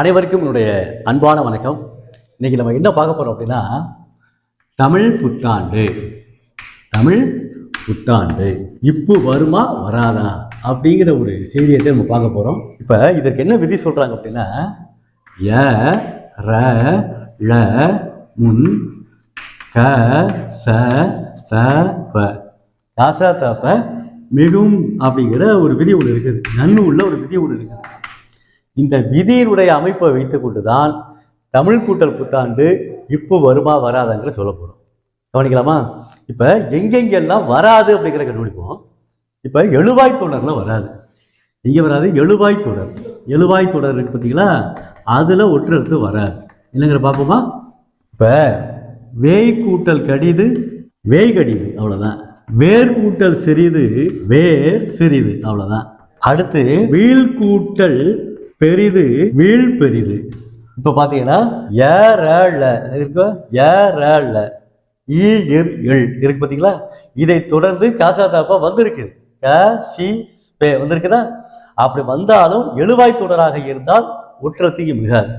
அனைவருக்கும் என்னுடைய அன்பான வணக்கம். இன்னைக்கு நம்ம என்ன பார்க்க போகிறோம் அப்படின்னா தமிழ் புத்தாண்டு. தமிழ் புத்தாண்டு. இப்போ வருமா வராதா? அப்படிங்கிற ஒரு செய்தியை தான் நம்ம பார்க்க போகிறோம் இப்போ இதற்கு என்ன விதி சொல்கிறாங்க அப்படின்னா ய ர ல முன் க ச த ப. காசா த ப மிகும் அப்படிங்கிற ஒரு விதி ஒன்று இருக்குது. நன்னு உள்ள ஒரு விதி ஒன்று இருக்குது. இந்த விதியினுடைய அமைப்பை வைத்துக்கொண்டு தான் தமிழ் கூட்டல் புத்தாண்டு இப்போ வருமா வராதாங்கிற சொல்ல போகிறோம் கவனிக்கலாமா? இப்போ எங்கெங்கெல்லாம் வராது அப்படிங்கிற கண்டுபிடிப்போம். இப்போ எழுவாய் தொடரில் வராது. எங்கே வராது? எழுவாய் தொடர். எழுவாய் தொடர் இருக்கு பார்த்தீங்களா அதில் ஒற்றெழுத்து வராது. என்னங்கிற பார்ப்போமா? இப்போ வேய் கூட்டல் கடிது வேய் கடிது அவ்வளோதான் வேர் கூட்டல் சிறிது வேர் சிறிது அவ்வளோதான் அடுத்து வீழ் கூட்டல் பெரிது வீழ் பெரிது. இப்போ பார்த்தீங்கன்னா ஏறல இருக்கு? ஏறல ஈ இர் எள் இருக்கு பார்த்தீங்களா இதை தொடர்ந்து காசா தாப்பா வந்திருக்கு. க சி பே. வந்திருக்குதா? அப்படி வந்தாலும் எழுவாய் தொடராக இருந்தால் ஒற்றத்துக்கு மிகாது.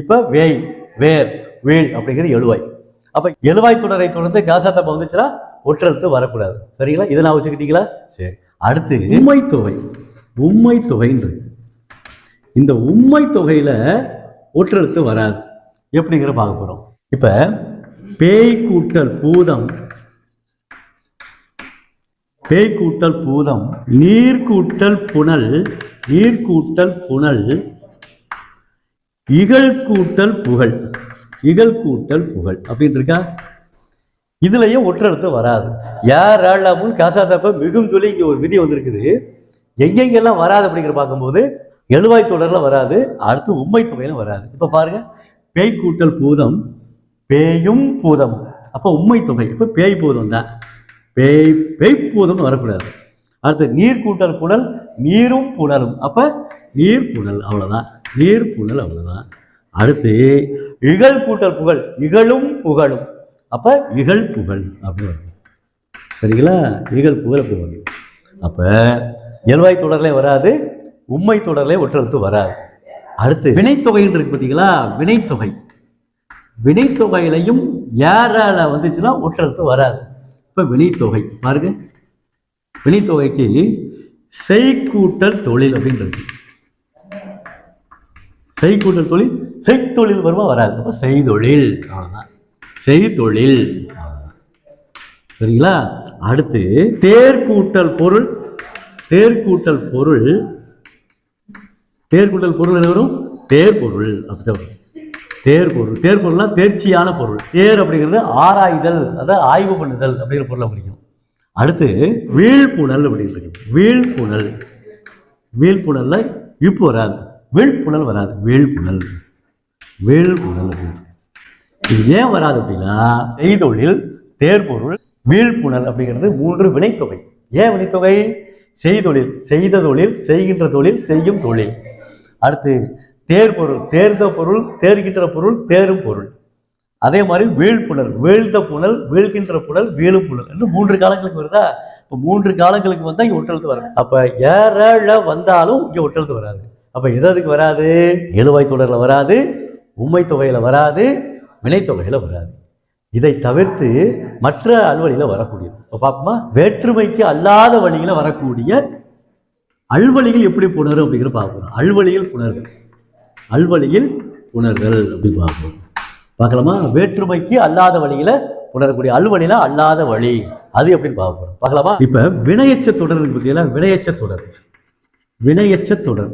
இப்போ வேய் வேர் வீழ் அப்படிங்கிறது எழுவாய். அப்போ எழுவாய் தொடரை தொடர்ந்து காசா தாப்பா வந்துச்சுன்னா ஒற்றெழுத்து வரக்கூடாது. சரிங்களா? இதை நான் வச்சுக்கிட்டீங்களா? சரி. அடுத்து உண்மை தொகை. உண்மை தொகைன்றது இந்த உண்மை தொகையில ஒற்றெழுத்து வராது. எப்படிங்கிற பார்க்க போறோம். இப்ப பேய் கூட்டல் பூதம் பேய் கூட்டல் பூதம் நீர் கூட்டல் புனல் நீர் கூட்டல் புனல் இகழ் கூட்டல் புகழ் இகழ் கூட்டல் புகழ் அப்படின்னு இருக்கா இதுலயும் ஒற்றெழுத்து வராது. யார் ஆளாமும் காசாதப்ப மிகும் சொல்லி இங்க ஒரு விதி வந்திருக்குது. எங்கெங்கெல்லாம் வராது அப்படிங்கிற பார்க்கும்போது எழுவாய் தொடரில் வராது அடுத்து உண்மை தொகையில வராது. இப்போ பாருங்க பேய் கூட்டல் பூதம் பேயும் பூதம். அப்போ உண்மை தொகை இப்போ பேய் பூதம் தான். பேய் பேய் பூதம்னு வரக்கூடாது. அடுத்து நீர் கூட்டல் புனல் நீரும் புனலும். அப்போ நீர் புனல் அவ்வளோதான் நீர் புனல் அவ்வளோதான் அடுத்து இகழ் கூட்டல் புகழ் இகழும் புகழும். அப்போ இகழ் புகழ் அப்படின்னு சரிங்களா? இகழ் புகழ் புகழ் அப்போ அப்ப தொடரில் தொடர்லே வராது உண்மை தொடர்லே ஒற்றெழுத்து வராது. அடுத்து வினைத்தொகைன்னு இருக்கு பார்த்தீங்களா? வினைத்தொகை. வினைத்தொகையிலையும் யாரால வந்துச்சுன்னா ஒற்றெழுத்து வராது. இப்போ வினைத்தொகை பாருங்க. வினைத்தொகைக்கு செய்கூட்டல் தொழில் அப்படின்றது செய்கூட்டல் தொழில் செய்தொழில் வருமா வராது. அப்போ செய்தொழில் அவ்வளோதான் செய்தொழில் சரிங்களா? அடுத்து தேர்கூட்டல் பொருள் தேர்கூட்டல் பொருள் தேர்கூட்டல் பொருள் என்ன வரும்? தேர் பொருள் அப்படிதான் வரும். தேர் பொருள் தேர் பொருள்னா தேர்ச்சியான பொருள். தேர் அப்படிங்கிறது ஆராய்தல் அதாவது ஆய்வு பண்ணுதல் அப்படிங்கிற பொருளை குறிக்கும். அடுத்து வீழ்ப்புணல் அப்படின்னு இருக்கு வீழ்ப்புணல். வீழ்ப்புணல்ல இப்பு வராது. வீழ்ப்புணல் வராது. வீழ்ப்புணல். வீழ்ப்புணல் இது ஏன் வராது அப்படின்னா செய்தொழில் தேர்பொருள் வீழ்ப்புணல் அப்படிங்கிறது மூன்று வினைத்தொகை. ஏன் வினைத்தொகை? செய்தொழில். செய்த தொழில் செய்கின்ற தொழில் செய்யும் தொழில். அடுத்து தேர்பொருள் தேர்ந்த பொருள் தேர்கின்ற பொருள் தேரும் பொருள். அதே மாதிரி வீழ்ப்புணல் வீழ்ந்த புனல் வீழ்கின்ற புனல் வீழும் புனல். என்று மூன்று காலங்களுக்கு வருதா? இப்போ மூன்று காலங்களுக்கு வந்தால் இங்கே ஒற்றெழுத்து வராது. அப்போ ஏறல வந்தாலும் இங்கே ஒற்றெழுத்து வராது. அப்போ எது அதுக்கு வராது? எழுவாய் தொடரில் வராது உண்மை தொகையில் வராது வினைத்தொகையில் வராது. இதை தவிர்த்து மற்ற அல்வழியில் வரக்கூடியது. இப்போ பார்ப்போமா வேற்றுமைக்கு அல்லாத வழியில் வரக்கூடிய அல்வழியில் எப்படி புணரும் அப்படிங்கிற பார்க்கணும் அல்வழியில் புணர்கள். அல்வழியில் புணர்கள் அப்படின்னு பார்க்கணும் பார்க்கலாமா? வேற்றுமைக்கு அல்லாத வழியில புணரக்கூடிய அல்வழியில அல்லாத வழி. அது எப்படின்னு பார்க்கணும் பார்க்கலாமா? இப்ப வினையச்ச தொடர் இருக்கு வினையச்ச தொடர். வினையச்ச தொடர்.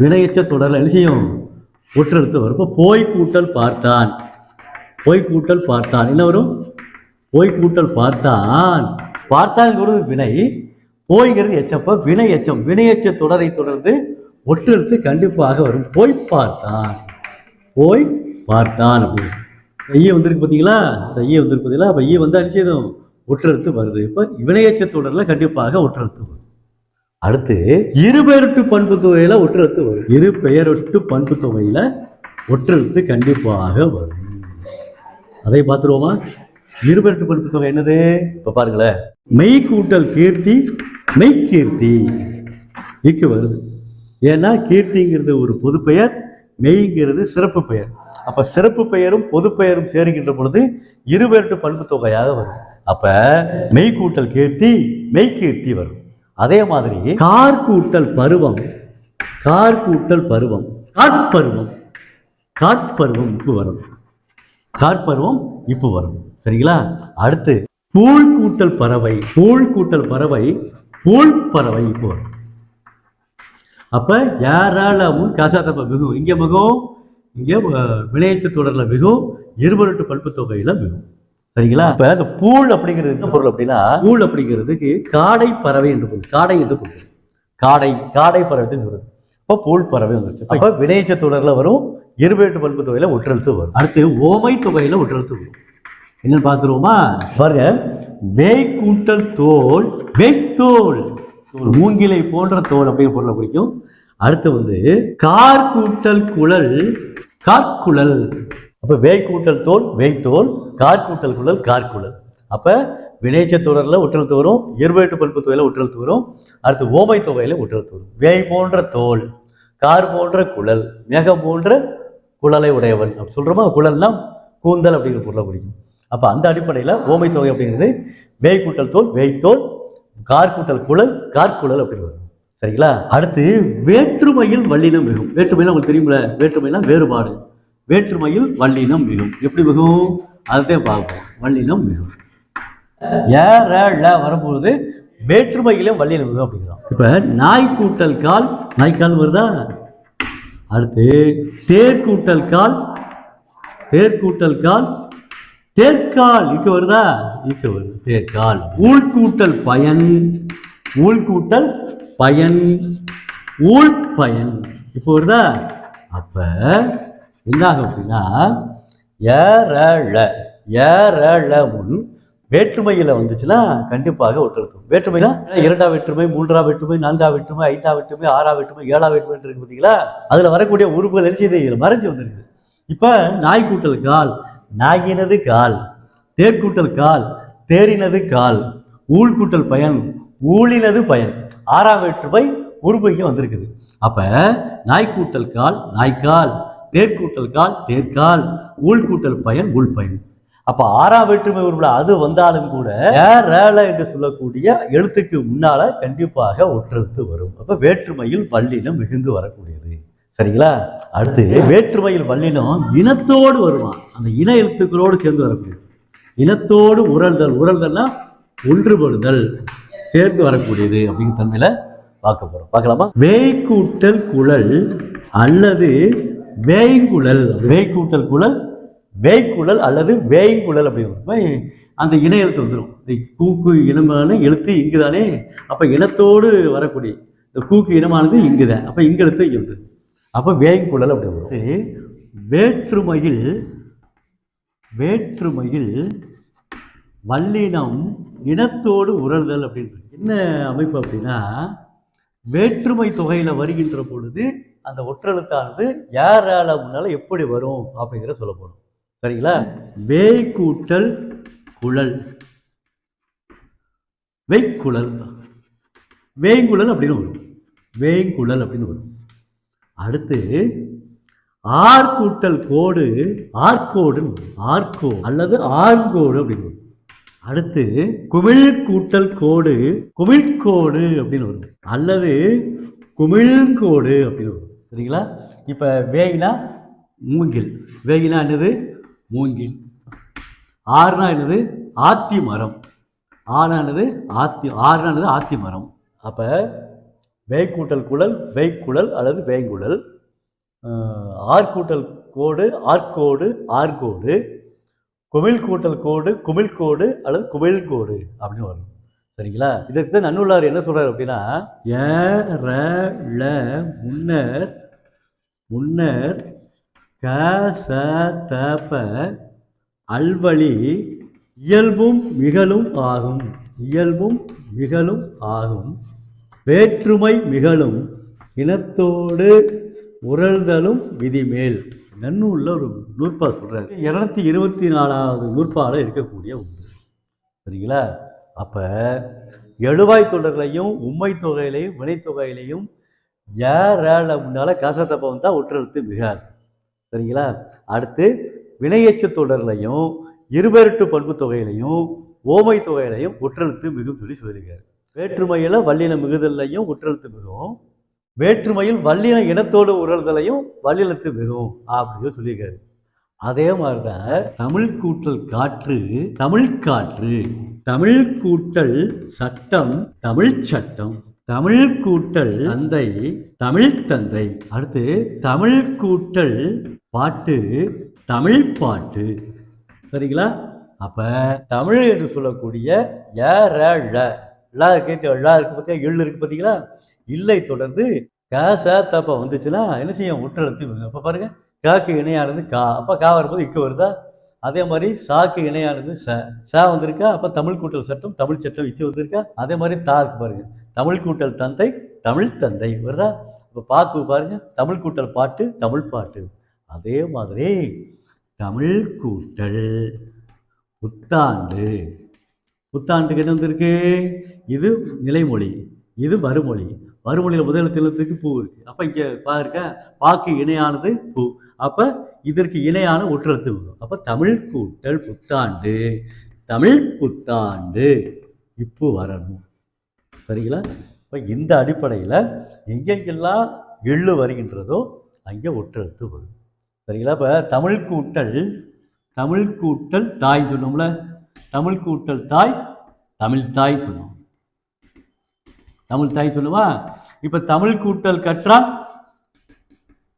வினையச்ச தொடர்ல என்ன செய்யும்? ஒற்றெடுத்து வரும். இப்போ போய் கூட்டல் பார்த்தான். போய் கூட்டல் பார்த்தான். என்ன வரும்? போய் கூட்டல் பார்த்தான். பார்த்தாங்கிறது வினை. போய்கிறது எச்சப்ப வினை எச்சம். வினையச்ச தொடரை தொடர்ந்து ஒற்றெழுத்து கண்டிப்பாக வரும். போய் பார்த்தான். போய் பார்த்தான் அப்படின்னு ஈய வந்திருக்கு பார்த்தீங்களா இந்த ஈய வந்திருக்கு பார்த்தீங்களா அப்போ ஈய வந்து அடிச்சதும் ஒற்றெழுத்து வருது. இப்போ வினையச்ச தொடரில் கண்டிப்பாக ஒற்றெழுத்து வரும். அடுத்து இருபெயரொட்டு பண்பு தொகையில ஒற்றெழுத்து வரும். இரு பெயரொட்டு பண்பு தொகையில ஒற்றெழுத்து கண்டிப்பாக வரும். அதை பார்த்துருவோமா? இருபெயரொட்டு பண்பு தொகை என்னது? இப்போ பாருங்களேன். மெய் கூட்டல் கீர்த்தி மெய்கீர்த்தி. இக்கு வருது. ஏன்னா கீர்த்திங்கிறது ஒரு பொது பெயர் மெய்ங்கிறது சிறப்பு பெயர். அப்ப சிறப்பு பெயரும் பொது பெயரும் சேருகின்ற பொழுது இருவேட்டு பண்பு தொகையாக வரும். அப்ப மெய்கூட்டல் கீர்த்தி மெய்கீர்த்தி வரும். அதே மாதிரி கார் கூட்டல் பருவம் கார் கூட்டல் பருவம் காட்பருவம் காட்பருவம் இப்போ வரும். காட்பருவம் இப்போ வரும். சரிங்களா? அடுத்து பூள் கூட்டல் பறவை பூள் கூட்டல் பறவை பூள் பறவை இப்போ வரும் அப்ப யாராலும் காசாத்தப்ப மிகும் இங்க மிகும் இங்க அஹ், வினையச்சு தொடர்ல மிகும் இருபரெட்டு பல்பு தொகையில மிகும் சரிங்களா? இப்ப அந்த பூள் அப்படிங்கிறது என்ன பொருள் அப்படின்னா? பூள் அப்படிங்கிறதுக்கு காடை பறவை என்று பொருள். காடை என்று பொருள். காடை காடை பறவை சொல்றது. அப்போ பூள் பறவை வந்துருச்சு அப்ப வினையச்ச தொடர்ல வரும் இருபெட்டு பல்பு தொகையில ஒற்றெழுத்து வரும். அடுத்து ஓமை தொகையில ஒற்றெழுத்து வரும். என்னன்னு பார்த்துருவோமா? பாருங்க வேய் கூட்டல் தோல் வேய்த்தோல் ஒரு மூங்கிலை போன்ற தோல் அப்படிங்கிற பொருளை குறிக்கும் அடுத்து வந்து கார் கூட்டல் குழல் கார்குழல் அப்ப வேய் கூட்டல் தோல் வேய்த்தோல் கார் கூட்டல் குழல் கார்குழல் அப்ப வினைச்ச தொடரில் ஒற்றெழுத்து வரும் இருபெட்டு பண்பு தொகையில் ஒற்றெழுத்து வரும் அடுத்து ஓமை தொகையில் ஒற்றெழுத்து வரும் வேய் போன்ற தோல் கார் போன்ற குழல் மேகம் போன்ற குழலை உடையவன். அப்படி சொல்கிறோமா குழல்னா கூந்தல் அப்படிங்கிற பொருளை குறிக்கும் அப்போ அந்த அடிப்படையில் ஓமை தொகை அப்படிங்கிறது வேய் கூட்டல் தோல் வேய்த்தோல் கார்கூட்டல் குழல் கார்குழல் அப்படி வரும். சரிங்களா? அடுத்து வேற்றுமையில் வல்லினம் மிகும். வேற்றுமையில உங்களுக்கு தெரியுமில்ல வேற்றுமைனா வேறுபாடு. வேற்றுமையில் வல்லினம் மிகும். எப்படி மிகும்? அதுதான் பார்ப்போம் வல்லினம் மிகும். ஏற வரும்பொழுது வேற்றுமையிலும் வல்லினம் மிகும் அப்படிங்கிறோம். இப்போ நாய் கூட்டல் கால் நாய்க்கால் வருதா? அடுத்து தேர் கூட்டல் கால் தேர் கூட்டல் கால் தேர்க்கால் இக்க வருதா? இக்க வருது. தேர்க்கால் ஊழ்கூட்டல் பயன் ஊழ்கூட்டல் பயன் ஊழ் பயன் இப்போ வருதா? அப்ப என்னாகும் அப்படின்னா ஏறழ ஏறழ முன் வேற்றுமையில் வந்துச்சுன்னா கண்டிப்பாக ஒற்றெழுத்தும் வேற்றுமைனா இரண்டாம் வேற்றுமை மூன்றாம் வேற்றுமை நான்காம் வேற்றுமை ஐந்தாம் வேற்றுமை ஆறாம் வேற்றுமை ஏழாம் வேற்றுமை இருக்கு பார்த்தீங்களா? அதுல வரக்கூடிய உறுப்புகள் என்ன செய்யுது மறைஞ்சு வந்துருக்கு இப்ப நாய் கூட்டல் கால் நாயினது கால் தேர் கூட்டல் கால் தேரினது கால் ஊழ்கூட்டல் பயன் ஊழினது பயன். ஆறாம் வேற்றுமை உறுப்பு வந்திருக்குது. அப்ப நாய்க்கூட்டல் கால் நாய்க்கால். தேர் கூட்டல் கால் தேர்க்கால். ஊழ்கூட்டல் பயன் உள் பயன் அப்ப ஆறாம் வேற்றுமை உருவல அது வந்தாலும் கூட ரேல என்று சொல்லக்கூடிய எழுத்துக்கு முன்னால கண்டிப்பாக ஒற்றெழுத்து வரும். அப்ப வேற்றுமையில் வல்லினம் மிகுந்து வரக்கூடியது. சரிங்களா? அடுத்து வேற்றுமையில் வல்லினம் இனத்தோடு வருவான் அந்த இன எழுத்துக்களோடு சேர்ந்து வரக்கூடியது. இனத்தோடு உரல்தல் உரல்தல்னா ஒன்றுபடுதல் சேர்ந்து வரக்கூடியது அப்படிங்கிற தன்மையில பார்க்க போறோம். பார்க்கலாமா? வேய்கூட்டல் குழல் அல்லது வேய்குழல். வேய்கூட்டல் குழல் வேய்குழல் அல்லது வேய்குழல் அப்படிங்கிறது அந்த இன எழுத்து வந்துடும் இந்த கூக்கு இனமான எழுத்து இங்கு தானே அப்போ இனத்தோடு வரக்கூடிய இந்த கூக்கு இனமானது இங்கு தான் அப்போ இங்க எழுத்து இங்கே வந்து அப்போ வேய்குழல் அப்படி வரும் வேற்றுமையில் வேற்றுமையில் வல்லினம் இனத்தோடு உரல்தல் அப்படின்னு என்ன அமைப்பு அப்படின்னா வேற்றுமை தொகையில் வருகின்ற பொழுது அந்த ஒற்றெழுத்தானது யாரால முன்னால் எப்படி வரும் அப்படிங்கிற சொல்ல போகிறோம் சரிங்களா? வேய் கூட்டல் குழல். வெய்குழல். வேங்குழல் அப்படின்னு வரும். வேங்குழல் அப்படின்னு வரும். அடுத்து ஆர்கூட்டல் கோடு ஆர்கோடுன்னு ஆர்கோ அல்லது ஆர்கோடு அப்படின்னு வரும். அடுத்து குமிழ் கூட்டல் கோடு குமிழ்கோடு அப்படின்னு வரும். அல்லது குமிழ்கோடு அப்படின்னு வரும். சரிங்களா? இப்போ வேகினா மூங்கில். வேகினா என்னது? மூங்கில். ஆறுனா என்னது? ஆத்தி மரம். ஆனானது ஆத்தி ஆறுனானது ஆத்தி மரம். அப்போ வேய்க்கூட்டல் குழல் வேய்க்குழல் அல்லது வேங்குழல் ஆர்கூட்டல் கோடு ஆர்கோடு ஆர்கோடு. குமிழ் கூட்டல் கோடு குமிழ்கோடு அல்லது குமிழ்கோடு அப்படின்னு வரும். சரிங்களா? இதற்கு தான் நன்னூலார் என்ன சொல்றாரு அப்படின்னா ஏ ர ல முன்னர் முன்னர் க ச த ப அல்வழி இயல்பும் மிகலும் ஆகும் இயல்பும் மிகலும் ஆகும் வேற்றுமை மிகலும் இனத்தோடு உரழ்தலும் விதிமேல். நன்னூலில் ஒரு நூற்பா சொல்கிறார் இரநூத்தி இருபத்தி நாலாவது நூற்பால இருக்கக்கூடிய ஒன்று. சரிங்களா? அப்போ எழுவாய் தொடர்களையும் உண்மை தொகையிலையும் வினைத்தொகையிலையும் யார் ஏழை முன்னால் காசத்தப்ப வந்தால் ஒற்றெழுத்து மிகாது. சரிங்களா? அடுத்து வினையச்ச தொடர்லையும் இருபெருட்டு பண்பு தொகையிலையும் ஓமை தொகையிலையும் ஒற்றெழுத்து மிகும் சொல்லி சொல்லியிருக்காரு. வேற்றுமையில் வள்ளின மிகுதல்லையும் ஒற்றெழுத்து மிகவும் வேற்றுமையில் வல்லின இனத்தோடு உறதலையும் வல்லினத்து வெறும் அப்படின்னு சொல்லியிருக்காரு. அதே மாதிரி தான் தமிழ் கூட்டல் காற்று தமிழ் காற்று. தமிழ் கூட்டல் சட்டம் தமிழ் சட்டம். தமிழ் கூட்டல் தந்தை தமிழ் தந்தை. அடுத்து தமிழ் கூட்டல் பாட்டு தமிழ் பாட்டு. சரிங்களா? அப்ப தமிழ் என்று சொல்லக்கூடிய ய ர ழ. ழ இருக்கு ழ இருக்கு பார்த்தீங்களா எள் இருக்கு பார்த்தீங்களா இல்லை தொடர்ந்து கா சா தப்பா வந்துச்சுன்னா என்ன செய்யும்? ஒற்றெழுத்து அப்போ பாருங்க காக்கு இணையானது கா. அப்போ கா வரும்போது இக்கு வருதா? அதே மாதிரி சாக்கு இணையானது ச. சா வந்திருக்கா? அப்போ தமிழ் கூட்டல் சட்டம் தமிழ் சட்டம் இச்சு வந்திருக்கா? அதே மாதிரி தாக்கு பாருங்க. தமிழ் கூட்டல் தந்தை தமிழ் தந்தை வருதா? இப்போ பாக்கு பாருங்க தமிழ் கூட்டல் பாட்டு தமிழ் பாட்டு. அதே மாதிரி தமிழ் கூட்டல் புத்தாண்டு. புத்தாண்டுக்கு என்ன வந்திருக்கு? இது நிலைமொழி இது மறுமொழி. மறுமொழியில் முதல் திலத்துக்கு பூ இருக்கு. அப்போ இங்கே பாருங்க பாக்கு இணையானது பூ. அப்போ இதற்கு இணையான ஒற்றெழுத்து வரும் அப்போ தமிழ் கூட்டல் புத்தாண்டு தமிழ் புத்தாண்டு. இப்போ வரணும். சரிங்களா? இப்போ இந்த அடிப்படையில் எங்கெங்கெல்லாம் எள்ளு வருகின்றதோ அங்கே ஒற்றெழுத்து வரும். சரிங்களா? இப்போ தமிழ் கூட்டல் தமிழ் கூட்டல் தாய் சொன்னோம்ல. தமிழ் கூட்டல் தாய் தமிழ் தாய் சொன்னோம். தமிழ் தாய் சொல்லுவா? இப்போ தமிழ் கூட்டல் கற்றான்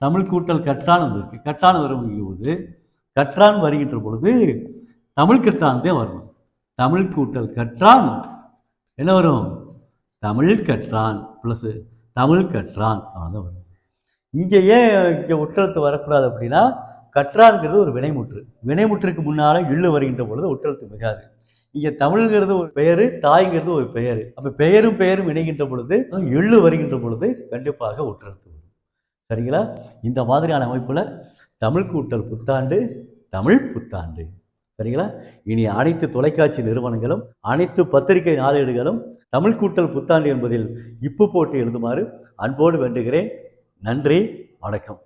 தமிழ் கூட்டல் கற்றான் வந்திருக்கு. கற்றான் வரும்போது கற்றான் வருகின்ற பொழுது தமிழ் கற்றான் தான் வரணும். தமிழ் கூட்டல் கற்றான் என்ன வரும்? தமிழ் கற்றான் ப்ளஸ் தமிழ் கற்றான் அவ்வளோதான் வரும். இங்கே ஏன் இங்கே ஒற்றெழுத்து வரக்கூடாது அப்படின்னா கற்றான்ங்கிறது ஒரு வினைமுற்று. வினைமுற்றுக்கு முன்னால் இள்ளு வருகின்ற பொழுது ஒற்றெழுத்து மிகாது. இங்கே தமிழ்ங்கிறது ஒரு பெயர் தாய்ங்கிறது ஒரு பெயர். அப்போ பெயரும் பெயரும் இணைகின்ற பொழுது எள்ளு வருகின்ற பொழுது கண்டிப்பாக ஒற்றெழுத்து வரும். சரிங்களா? இந்த மாதிரியான அமைப்பில் தமிழ் கூட்டல் புத்தாண்டு தமிழ் புத்தாண்டு. சரிங்களா? இனி அனைத்து தொலைக்காட்சி நிறுவனங்களும் அனைத்து பத்திரிகை நாளேடுகளும் தமிழ் கூட்டல் புத்தாண்டு என்பதில் இப்பு போட்டு எழுதுமாறு அன்போடு வேண்டுகிறேன். நன்றி வணக்கம்.